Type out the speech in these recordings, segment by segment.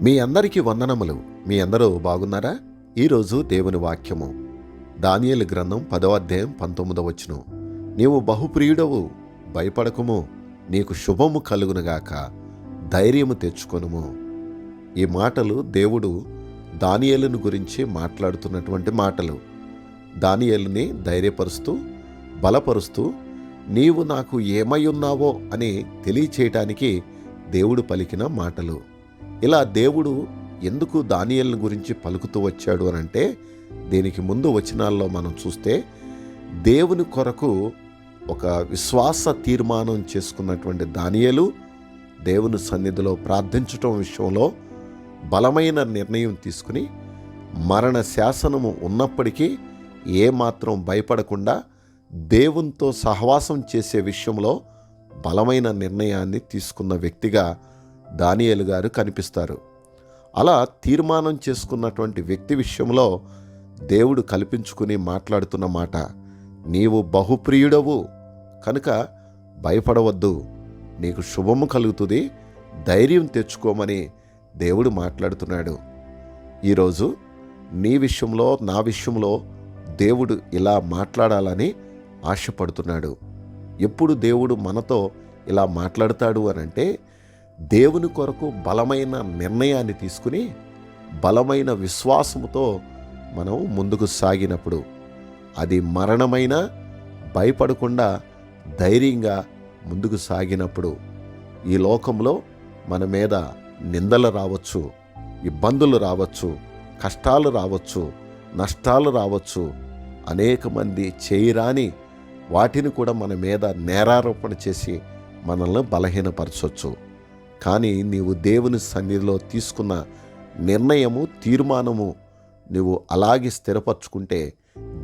మీ అందరికీ వందనములు. మీ అందరూ బాగున్నారా? ఈరోజు దేవుని వాక్యము. దానియలు గ్రంథం పదవ అధ్యాయం పంతొమ్మిదవ వచ్చును నీవు బహుప్రియుడవు భయపడకుము నీకు శుభము కలుగునుగాక ధైర్యము తెచ్చుకొనుము. ఈ మాటలు దేవుడు దానియలను గురించి మాట్లాడుతున్నటువంటి మాటలు. దానియేలుని ధైర్యపరుస్తూ బలపరుస్తూ నీవు నాకు ఏమై ఉన్నావో అని తెలియచేయటానికి దేవుడు పలికిన మాటలు. ఇలా దేవుడు ఎందుకు దానియల్ని గురించి పలుకుతూ వచ్చాడు అని అంటే దీనికి ముందు వచనాల్లో మనం చూస్తే దేవుని కొరకు ఒక విశ్వాస తీర్మానం చేసుకున్నటువంటి దానియలు దేవుని సన్నిధిలో ప్రార్థించటం విషయంలో బలమైన నిర్ణయం తీసుకుని మరణ శాసనము ఉన్నప్పటికీ ఏమాత్రం భయపడకుండా దేవునితో సహవాసం చేసే విషయంలో బలమైన నిర్ణయాన్ని తీసుకున్న వ్యక్తిగా దానియేలు గారు కనిపిస్తారు. అలా తీర్మానం చేసుకున్నటువంటి వ్యక్తి విషయంలో దేవుడు కల్పించుకుని మాట్లాడుతున్న మాట నీవు బహుప్రియుడవు కనుక భయపడవద్దు నీకు శుభము కలుగుతుంది ధైర్యం తెచ్చుకోమని దేవుడు మాట్లాడుతున్నాడు. ఈరోజు నీ విషయంలో నా విషయంలో దేవుడు ఇలా మాట్లాడాలని ఆశపడుతున్నాడు. ఎప్పుడు దేవుడు మనతో ఇలా మాట్లాడతాడు అని అంటే దేవుని కొరకు బలమైన నిర్ణయాన్ని తీసుకుని బలమైన విశ్వాసముతో మనం ముందుకు సాగినప్పుడు అది మరణమైన భయపడకుండా ధైర్యంగా ముందుకు సాగినప్పుడు ఈ లోకంలో మన మీద నిందలు రావచ్చు ఇబ్బందులు రావచ్చు కష్టాలు రావచ్చు నష్టాలు రావచ్చు అనేక మంది చేయరాని వాటిని కూడా మన మీద నేరారోపణ చేసి మనల్ని బలహీనపరచవచ్చు కానీ నీవు దేవుని సన్నిధిలో తీసుకున్న నిర్ణయము తీర్మానము నువ్వు అలాగే స్థిరపరచుకుంటే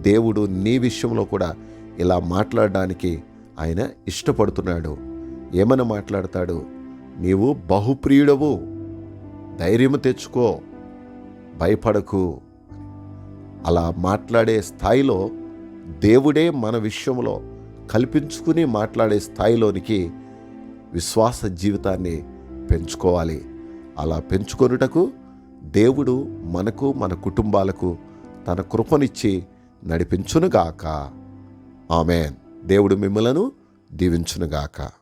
దేవుడు నీ విషయంలో కూడా ఇలా మాట్లాడడానికి ఆయన ఇష్టపడుతున్నాడు. ఏమని మాట్లాడతాడు? నీవు బహుప్రియుడవు. ధైర్యము తెచ్చుకో. భయపడకు. అలా మాట్లాడే స్థాయిలో దేవుడే మన విషయంలో కల్పించుకుని మాట్లాడే స్థాయిలోనికి విశ్వాస జీవితాన్ని పెంచుకోవాలి. అలా పెంచుకొనుటకు దేవుడు మనకు మన కుటుంబాలకు తన కృపనిచ్చి నడిపించునుగాక. ఆమెన్. దేవుడు మిమ్మలను దీవించునుగాక.